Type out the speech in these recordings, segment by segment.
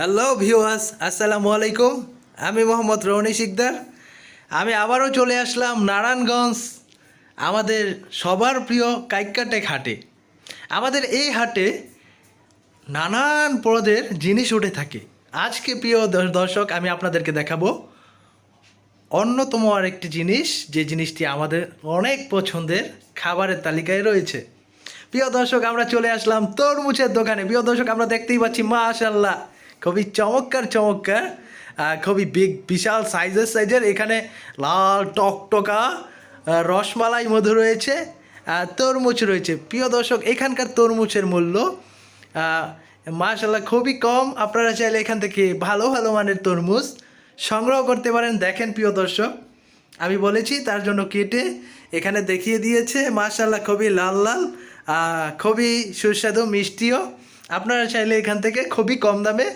Hello viewers আসসালামু আলাইকুম আমি মোহাম্মদ রৌনি শিকদার। আমি আবারও চলে আসলাম নারায়ণগঞ্জ, আমাদের সবার প্রিয় কাইকাটেক হাটে আমাদের এই হাটে নানান পদের জিনিস উঠে থাকে। আজকে প্রিয় দর্শক, আমি আপনাদেরকে দেখাবো অন্যতম আরেকটি জিনিস, যে জিনিসটি আমাদের অনেক পছন্দের খাবারের তালিকায় রয়েছে। প্রিয় দর্শক, আমরা চলে আসলাম তরমুজের দোকানে। প্রিয় দর্শক, আমরা দেখতেই পাচ্ছি মা মাশাল্লাহ খুবই চমৎকার চমৎকার। খুবই বিগ বিশাল সাইজের সাইজের এখানে লাল টকটকা রসমালাই মধু রয়েছে তরমুজ রয়েছে। প্রিয় দর্শক, এখানকার তরমুজের মূল্য মাশাল্লাহ খুবই কম। আপনারা চাইলে এখান থেকে ভালো ভালো মানের তরমুজ সংগ্রহ করতে পারেন। দেখেন প্রিয় দর্শক, আমি বলেছি তার জন্য কেটে এখানে দেখিয়ে দিয়েছে। মাশাল্লাহ খুবই লাল লাল খুবই সুস্বাদু, মিষ্টিও। আপনারা চাইলে এখান থেকে খুবই কম দামে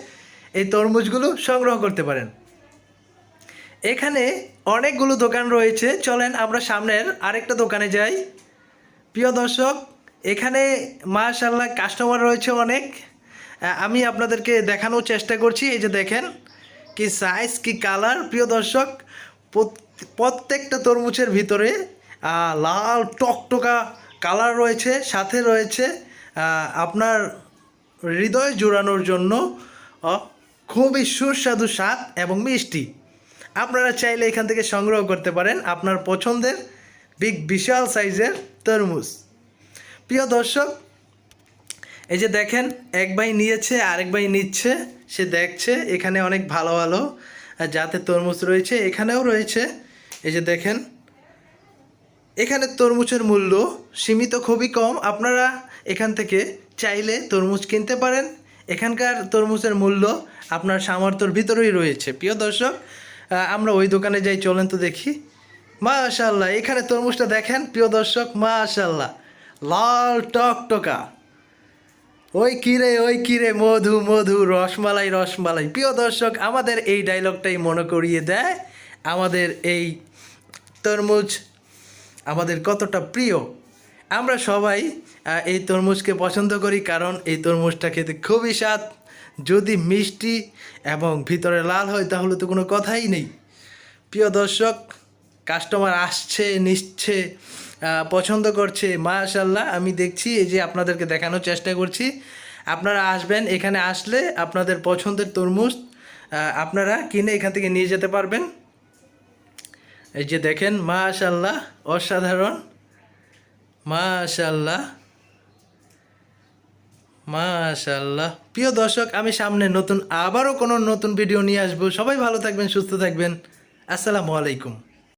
এই তরমুজগুলো সংগ্রহ করতে পারেন। এখানে অনেকগুলো দোকান রয়েছে। চলেন আমরা সামনের আরেকটা দোকানে যাই। প্রিয় দর্শক, এখানে মাশাল্লাহ কাস্টমার রয়েছে অনেক। আমি আপনাদেরকে দেখানোর চেষ্টা করছি। এই যে দেখেন, কি সাইজ কি কালার প্রিয় দর্শক প্রত্যেকটা তরমুজের ভিতরে লাল টকটকা কালার রয়েছে, সাথে রয়েছে আপনার হৃদয় জোড়ানোর জন্য খুবই সুস্বাদু স্বাদ এবং মিষ্টি। আপনারা চাইলে এখান থেকে সংগ্রহ করতে পারেন আপনার পছন্দের বিগ বিশাল সাইজের তরমুজ। প্রিয় দর্শক, এই যে দেখেন, এক ভাই নিয়েছে, আরেক ভাই নিচ্ছে, সে দেখছে, এখানে অনেক ভালো ভালো জাতের তরমুজ রয়েছে, এখানেও রয়েছে। এই যে দেখেন, এখানে তরমুজের মূল্য সীমিত খুবই কম। আপনারা এখান থেকে চাইলে তরমুজ কিনতে পারেন। এখানকার তরমুজের মূল্য আপনার সামর্থ্যর ভিতরেই রয়েছে। প্রিয় দর্শক আমরা ওই দোকানে যাই, চলেন তো দেখি। মাশাল্লাহ এখানে তরমুজটা দেখেন, প্রিয় দর্শক মাশাল্লাহ লাল টকটকা। ওই কিরে ওই কিরে মধু মধু, রসমালাই রসমালাই। প্রিয় দর্শক, আমাদের এই ডায়লগটাই মনে করিয়ে দেয়, আমাদের এই তরমুজ আমাদের কতটা প্রিয়। আমরা সবাই এই তরমুজকে পছন্দ করি কারণ এই তরমুজটা খেতে খুবই স্বাদ। যদি মিষ্টি এবং ভিতরে লাল হয় তাহলে তো কোনো কথাই নেই। প্রিয় দর্শক, কাস্টমার আসছে, নিচ্ছে পছন্দ করছে মাশাল্লাহ আমি দেখছি এই যে আপনাদেরকে দেখানোর চেষ্টা করছি। আপনারা আসবেন, এখানে আসলে আপনাদের পছন্দের তরমুজ আপনারা কিনে এখান থেকে নিয়ে যেতে পারবেন। এই যে দেখেন মাশাল্লাহ অসাধারণ। মাশাল্লাহ মাশাল্লাহ প্রিয় দর্শক, আমি সামনে নতুন, আবারও কোনো নতুন ভিডিও নিয়ে আসব। সবাই ভালো থাকবেন, সুস্থ থাকবেন। আসসালামু আলাইকুম।